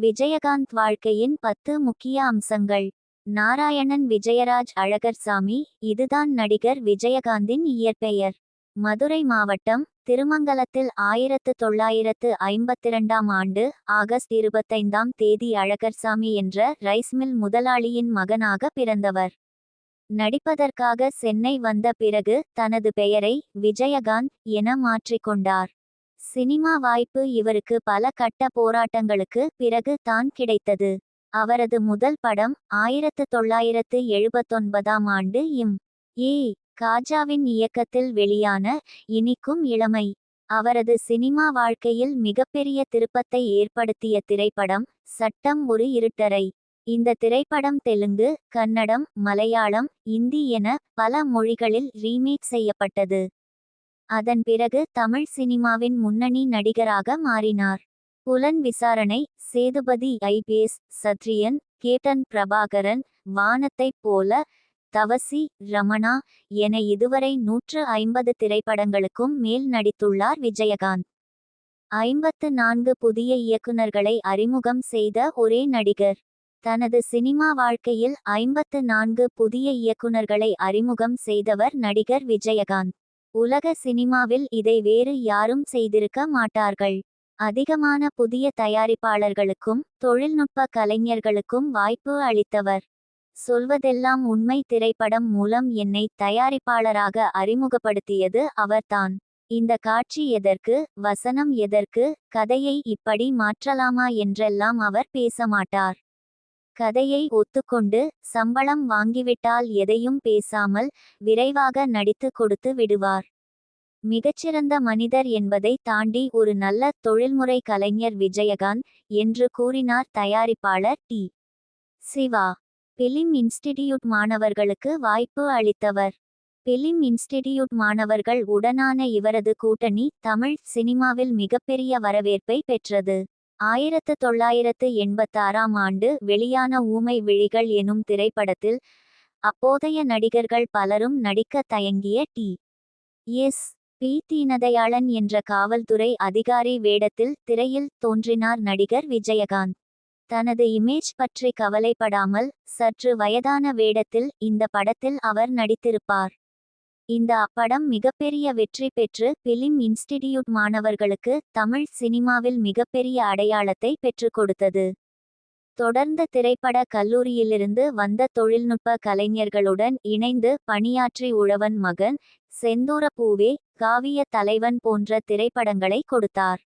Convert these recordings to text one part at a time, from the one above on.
விஜயகாந்த் வாழ்க்கையின் பத்து முக்கிய அம்சங்கள். நாராயணன் விஜயராஜ் அழகர்சாமி இதுதான் நடிகர் விஜயகாந்தின் இயற்பெயர். மதுரை மாவட்டம் திருமங்கலத்தில் ஆயிரத்து தொள்ளாயிரத்து ஐம்பத்திரண்டாம் ஆண்டு ஆகஸ்ட் இருபத்தைந்தாம் தேதி அழகர்சாமி என்ற ரைஸ்மில் முதலாளியின் மகனாக பிறந்தவர். நடிப்பதற்காக சென்னை வந்த பிறகு தனது பெயரை விஜயகாந்த் என மாற்றிக்கொண்டார் சினிமா வாய்ப்பு இவருக்கு பல கட்ட போராட்டங்களுக்கு பிறகு தான் கிடைத்தது. அவரது முதல் படம் ஆயிரத்து தொள்ளாயிரத்து எழுபத்தொன்பதாம் ஆண்டு இம். ஏ. காஜாவின் இயக்கத்தில் வெளியான இனிக்கும் இளமை. அவரது சினிமா வாழ்க்கையில் மிகப்பெரிய திருப்பத்தை ஏற்படுத்திய திரைப்படம் சட்டம் ஒரு இருட்டறை. இந்த திரைப்படம் தெலுங்கு கன்னடம் மலையாளம் இந்தி என பல மொழிகளில் ரீமேக் செய்யப்பட்டது. அதன் பிறகு தமிழ் சினிமாவின் முன்னணி நடிகராக மாறினார். புலன் விசாரணை சேதுபதி ஐபிஎஸ் சத்ரியன் கேட்டன் பிரபாகரன் வானத்தைப் போல தவசி ரமணா என இதுவரை நூற்று ஐம்பது திரைப்படங்களுக்கும் மேல் நடித்துள்ளார் விஜயகாந்த். ஐம்பத்து நான்கு புதிய இயக்குநர்களை அறிமுகம் செய்த ஒரே நடிகர். தனது சினிமா வாழ்க்கையில் ஐம்பத்து நான்கு புதிய இயக்குநர்களை அறிமுகம் செய்தவர் நடிகர் விஜயகாந்த். உலக சினிமாவில் இதை வேறு யாரும் செய்திருக்க மாட்டார்கள். அதிகமான புதிய தயாரிப்பாளர்களுக்கும் தொழில்நுட்ப கலைஞர்களுக்கும் வாய்ப்பு அளித்தவர். சொல்வதெல்லாம் உண்மை திரைப்படம் மூலம் என்னை தயாரிப்பாளராக அறிமுகப்படுத்தியது அவர்தான். இந்த காட்சி எதற்கு வசனம் எதற்கு கதையை இப்படி மாற்றலாமா என்றெல்லாம் அவர் பேச மாட்டார். கதையை ஒத்துக்கொண்டு சம்பளம் வாங்கிவிட்டால் எதையும் பேசாமல் விரைவாக நடித்து கொடுத்து விடுவார். மிகச்சிறந்த மனிதர் என்பதை தாண்டி ஒரு நல்ல தொழில்முறை கலைஞர் விஜயகாந்த் என்று கூறினார் தயாரிப்பாளர் டி. சிவா. பிலிம் இன்ஸ்டிடியூட் மாணவர்களுக்கு வாய்ப்பு அளித்தவர். பிலிம் இன்ஸ்டிடியூட் மாணவர்கள் உடனான இவரது கூட்டணி தமிழ் சினிமாவில் மிகப்பெரிய வரவேற்பை பெற்றது. ஆயிரத்து தொள்ளாயிரத்து எண்பத்தாறாம் ஆண்டு வெளியான ஊமை விழிகள் எனும் திரைப்படத்தில் அப்போதைய நடிகர்கள் பலரும் நடிக்க தயங்கிய டி. எஸ். பி. தீனதயாளன் என்ற காவல்துறை அதிகாரி வேடத்தில் திரையில் தோன்றினார் நடிகர் விஜயகாந்த். தனது இமேஜ் பற்றி கவலைப்படாமல் சற்று வயதான வேடத்தில் இந்த படத்தில் அவர் நடித்திருப்பார். இந்த அப்படம் மிகப்பெரிய வெற்றி பெற்று பிலிம் இன்ஸ்டிடியூட் மாணவர்களுக்கு தமிழ் சினிமாவில் மிகப்பெரிய அடையாளத்தை பெற்றுக் கொடுத்தது தொடர்ந்த திரைப்பட கல்லூரியிலிருந்து வந்த தொழில்நுட்ப கலைஞர்களுடன் இணைந்து பணியாற்றி உழவன் மகன் செந்தூர பூவே காவிய தலைவன் போன்ற திரைப்படங்களை கொடுத்தார்.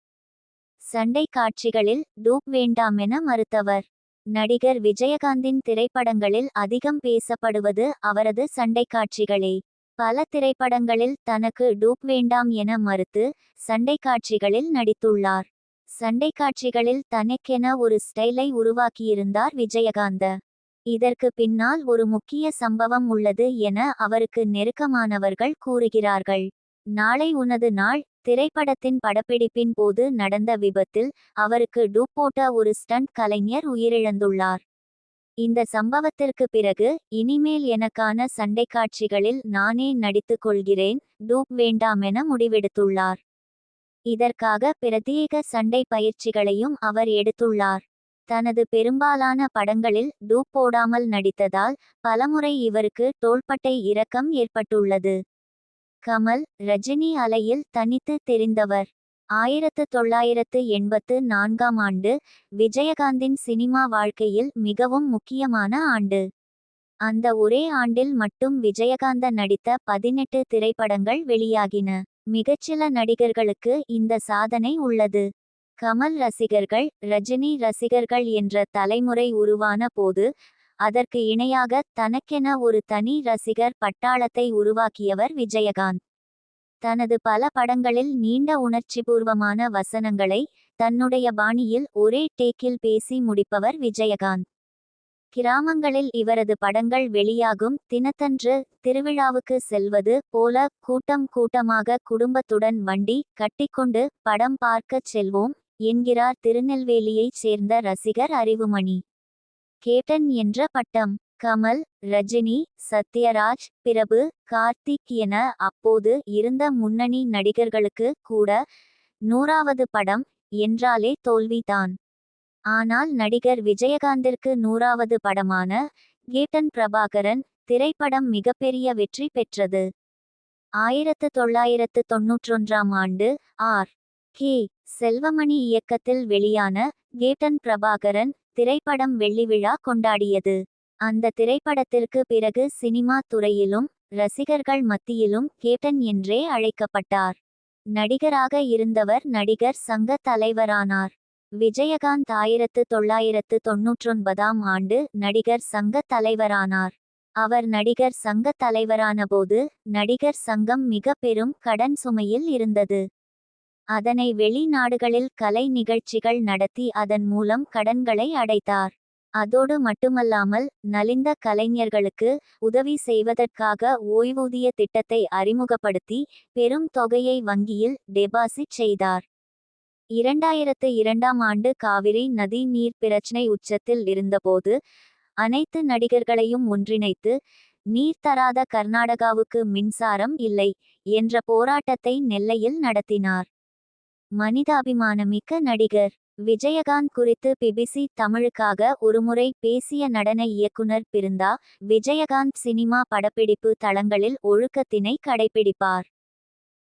சண்டை காட்சிகளில் டூப் வேண்டாமென மறுத்தவர். நடிகர் விஜயகாந்தின் திரைப்படங்களில் அதிகம் பேசப்படுவது அவரது சண்டை காட்சிகளே. பல திரைப்படங்களில் தனக்கு டூப் வேண்டாம் என மறுத்து சண்டை காட்சிகளில் நடித்துள்ளார். சண்டை காட்சிகளில் தனக்கென ஒரு ஸ்டைலை உருவாக்கியிருந்தார் விஜயகாந்த. இதற்கு பின்னால் ஒரு முக்கிய சம்பவம் உள்ளது என அவருக்கு நெருக்கமானவர்கள் கூறுகிறார்கள். நாளை உனது நாள். திரைப்படத்தின் படப்பிடிப்பின் போது நடந்த விபத்தில் அவருக்கு டூப் போட்ட ஒரு ஸ்டண்ட் கலைஞர் உயிரிழந்துள்ளார். இந்த சம்பவத்திற்கு பிறகு இனிமேல் எனக்கான சண்டை காட்சிகளில் நானே நடித்துக் கொள்கிறேன் டூப் வேண்டாமென முடிவெடுத்துள்ளார். இதற்காக பிரத்யேக சண்டை பயிற்சிகளையும் அவர் எடுத்துள்ளார். தனது பெரும்பாலான படங்களில் டூப் போடாமல் நடித்ததால் பலமுறை இவருக்கு தோள்பட்டை இரக்கம் ஏற்பட்டுள்ளது. கமல் ரஜினி அலையில் தனித்து தெரிந்தவர். ஆயிரத்து தொள்ளாயிரத்து எண்பத்து நான்காம் ஆண்டு விஜயகாந்தின் சினிமா வாழ்க்கையில் மிகவும் முக்கியமான ஆண்டு. அந்த ஒரே ஆண்டில் மட்டும் விஜயகாந்த நடித்த பதினெட்டு திரைப்படங்கள் வெளியாகின. மிகச்சில நடிகர்களுக்கு இந்த சாதனை உள்ளது. கமல் ரசிகர்கள் ரஜினி ரசிகர்கள் என்ற தலைமுறை உருவான போது அதற்கு இணையாக தனக்கென ஒரு தனி ரசிகர் பட்டாளத்தை உருவாக்கியவர் விஜயகாந்த். தனது பல படங்களில் நீண்ட உணர்ச்சிபூர்வமான வசனங்களை தன்னுடைய பாணியில் ஒரே டேக்கில் பேசி முடிப்பவர் விஜயகாந்த். கிராமங்களில் இவரது படங்கள் வெளியாகும் தினத்தன்று திருவிழாவுக்கு செல்வது போல கூட்டம் கூட்டமாக குடும்பத்துடன் வண்டி கட்டிக்கொண்டு படம் பார்க்கச் செல்வோம் என்கிறார் திருநெல்வேலியைச் சேர்ந்த ரசிகர் அறிவுமணி. கேட்டன் என்ற பட்டம். கமல் ரஜினி சத்யராஜ் பிரபு கார்த்திக் என அப்போது இருந்த முன்னணி நடிகர்களுக்கு கூட நூறாவது படம் என்றாலே தோல்விதான். ஆனால் நடிகர் விஜயகாந்திற்கு நூறாவது படமான கேட்டன் பிரபாகரன் திரைப்படம் மிகப்பெரிய வெற்றி பெற்றது. ஆயிரத்து தொள்ளாயிரத்து தொன்னூற்றொன்றாம் ஆண்டு ஆர். கே. செல்வமணி இயக்கத்தில் வெளியான கேப்டன் பிரபாகரன் திரைப்படம் வெள்ளி விழா கொண்டாடியது. அந்த திரைப்படத்திற்கு பிறகு சினிமா துறையிலும் ரசிகர்கள் மத்தியிலும் கேப்டன் என்றே அழைக்கப்பட்டார். நடிகராக இருந்தவர் நடிகர் சங்க தலைவரானார். விஜயகாந்த் ஆயிரத்து தொள்ளாயிரத்து தொன்னூற்றொன்பதாம் ஆண்டு நடிகர் சங்க தலைவரானார். அவர் நடிகர் சங்க தலைவரானபோது நடிகர் சங்கம் மிக பெரும் கடன் சுமையில் இருந்தது. அதனை வெளிநாடுகளில் கலை நிகழ்ச்சிகள் நடத்தி அதன் மூலம் கடன்களை அடைத்தார். அதோடு மட்டுமல்லாமல் நலிந்த கலைஞர்களுக்கு உதவி செய்வதற்காக ஓய்வூதிய திட்டத்தை அறிமுகப்படுத்தி பெரும் தொகையை வங்கியில் டெபாசிட் செய்தார். இரண்டாயிரத்து இரண்டாம் ஆண்டு காவிரி நதி நீர் பிரச்சினை உச்சத்தில் இருந்தபோது அனைத்து நடிகர்களையும் ஒன்றிணைத்து நீர் தராத கர்நாடகாவுக்கு மின்சாரம் இல்லை என்ற போராட்டத்தை நெல்லையில் நடத்தினார். மனிதாபிமானமிக்க நடிகர். விஜயகாந்த் குறித்து பிபிசி தமிழுக்காக ஒருமுறை பேசிய நடன இயக்குனர் பிருந்தா விஜயகாந்த் சினிமா படப்பிடிப்பு தளங்களில் ஒழுக்கத்தினை கடைபிடிப்பார்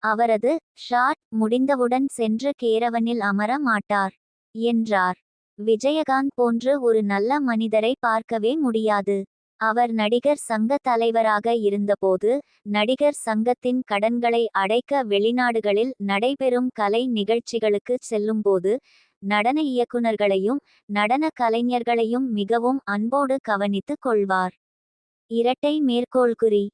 அவரது ஷாட் முடிந்தவுடன் சென்று கேரவனில் அமர மாட்டார் என்றார். விஜயகாந்த் போன்று ஒரு நல்ல மனிதரை பார்க்கவே முடியாது. அவர் நடிகர் சங்க தலைவராக இருந்தபோது நடிகர் சங்கத்தின் கடன்களை அடைக்க வெளிநாடுகளில் நடைபெறும் கலை நிகழ்ச்சிகளுக்கு செல்லும்போது நடன இயக்குனர்களையும் நடன கலைஞர்களையும் மிகவும் அன்போடு கவனித்துக் கொள்வார். இரட்டை மேற்கோள்குறி.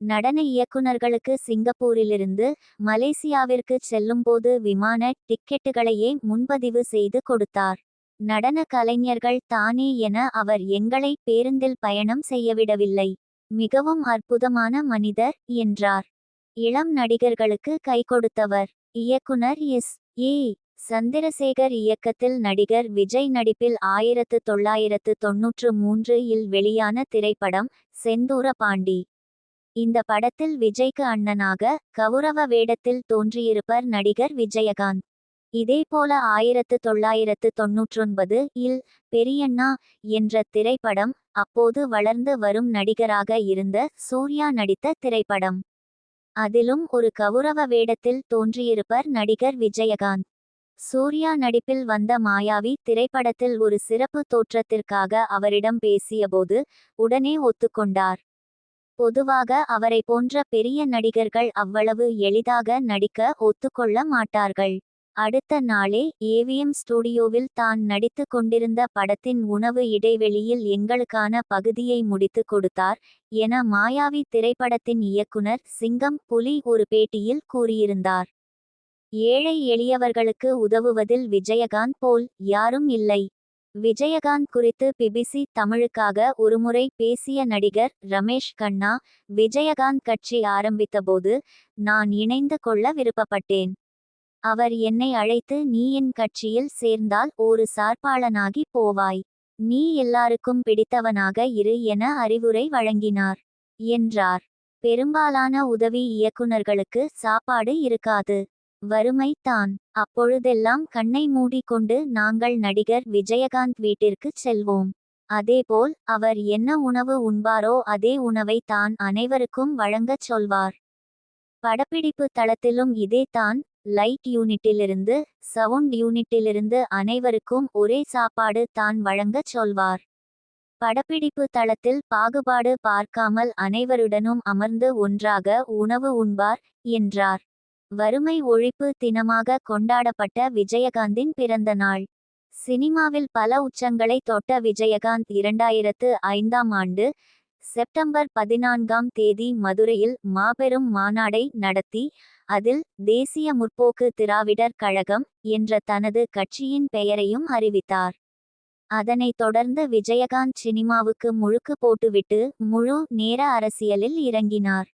நடன இயக்குனர்களுக்கு சிங்கப்பூரிலிருந்து மலேசியாவிற்கு செல்லும்போது விமான டிக்கெட்டுகளையே முன்பதிவு செய்து கொடுத்தார். நடன கலைஞர்கள் தானே என அவர் எங்களை பேருந்தில் பயணம் செய்யவிடவில்லை. மிகவும் அற்புதமான மனிதர் என்றார். இளம் நடிகர்களுக்கு கை கொடுத்தவர். இயக்குனர் எஸ். ஏ. சந்திரசேகர் இயக்கத்தில் நடிகர் விஜய் நடிப்பில் ஆயிரத்து தொள்ளாயிரத்து தொன்னூற்று மூன்று இல் வெளியான திரைப்படம் செந்தூர பாண்டி. இந்த படத்தில் விஜய்க்கு அண்ணனாக கௌரவ வேடத்தில் தோன்றியிருப்பர் நடிகர் விஜயகாந்த். இதேபோல ஆயிரத்து தொள்ளாயிரத்து தொன்னூற்றொன்பது இல் பெரியண்ணா என்ற திரைப்படம் அப்போது வளர்ந்து வரும் நடிகராக இருந்த சூர்யா நடித்த திரைப்படம். அதிலும் ஒரு கௌரவ வேடத்தில் தோன்றியிருப்பர் நடிகர் விஜயகாந்த். சூர்யா நடிப்பில் வந்த மாயாவி திரைப்படத்தில் ஒரு சிறப்பு தோற்றத்திற்காக அவரிடம் பேசியபோது உடனே ஒத்துக்கொண்டார். பொதுவாக அவரை போன்ற பெரிய நடிகர்கள் அவ்வளவு எளிதாக நடிக்க ஒத்துக்கொள்ள மாட்டார்கள். அடுத்த நாளே ஏவிஎம் ஸ்டுடியோவில் தான் நடித்து கொண்டிருந்த படத்தின் உணவு இடைவெளியில் எங்களுக்கான பகுதியை முடித்து கொடுத்தார் என மாயாவி திரைப்படத்தின் இயக்குனர் சிங்கம் புலி ஒரு பேட்டியில் கூறியிருந்தார். ஏழை எளியவர்களுக்கு உதவுவதில் விஜயகாந்த் போல் யாரும் இல்லை. விஜயகாந்த் குறித்து பிபிசி தமிழுக்காக ஒருமுறை பேசிய நடிகர் ரமேஷ் கண்ணா விஜயகாந்த் கட்சி ஆரம்பித்தபோது நான் இணைந்து கொள்ள விருப்பப்பட்டேன். அவர் என்னை அழைத்து நீ என் கட்சியில் சேர்ந்தால் ஒரு சார்பாளனாகி போவாய். நீ எல்லாருக்கும் பிடித்தவனாக இரு என அறிவுரை வழங்கினார். என்றார். பெரும்பாலான உதவி இயக்குநர்களுக்கு சாப்பாடு இருக்காது. வறுமை தான் அப்பொழுதெல்லாம் கண்ணை மூடிக்கொண்டு நாங்கள் நடிகர் விஜயகாந்த் வீட்டிற்குச் செல்வோம். அதேபோல் அவர் என்ன உணவு உண்பாரோ அதே உணவை தான் அனைவருக்கும் வழங்கச் சொல்வார். படப்பிடிப்பு தளத்திலும் இதே தான் லைட் யூனிட்டிலிருந்து சவுண்ட் யூனிட்டிலிருந்து அனைவருக்கும் ஒரே சாப்பாடு தான் வழங்கச் சொல்வார். படப்பிடிப்பு தளத்தில் பாகுபாடு பார்க்காமல் அனைவருடனும் அமர்ந்து ஒன்றாக உணவு உண்பார் என்றார். வறுமை ஒழிப்பு தினமாக கொண்டாடப்பட்ட விஜயகாந்தின் பிறந்த நாள். சினிமாவில் பல உச்சங்களை தொட்ட விஜயகாந்த் இரண்டாயிரத்து ஐந்தாம் ஆண்டு செப்டம்பர் பதினான்காம் தேதி மதுரையில் மாபெரும் மாநாடை நடத்தி அதில் தேசிய முற்போக்கு திராவிடர் கழகம் என்ற தனது கட்சியின் பெயரையும் அறிவித்தார். அதனைத் தொடர்ந்து விஜயகாந்த் சினிமாவுக்கு முழுக்கு போட்டுவிட்டு முழு நேர அரசியலில் இறங்கினார்.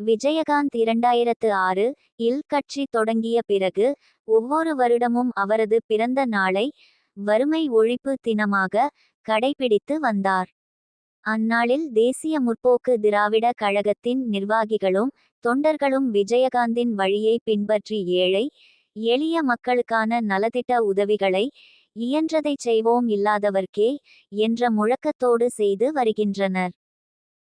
விஜயகாந்த் இரண்டாயிரத்து ஆறு இல் கட்சி தொடங்கிய பிறகு ஒவ்வொரு வருடமும் அவரது பிறந்த நாளை வறுமை ஒழிப்பு தினமாக கடைபிடித்து வந்தார். அந்நாளில் தேசிய முற்போக்கு திராவிட கழகத்தின் நிர்வாகிகளும் தொண்டர்களும் விஜயகாந்தின் வழியை பின்பற்றி ஏழை எளிய மக்களுக்கான நலத்திட்ட உதவிகளை இயன்றதைச் செய்வோம் இல்லாதவர்க்கே என்ற முழக்கத்தோடு செய்து வருகின்றனர்.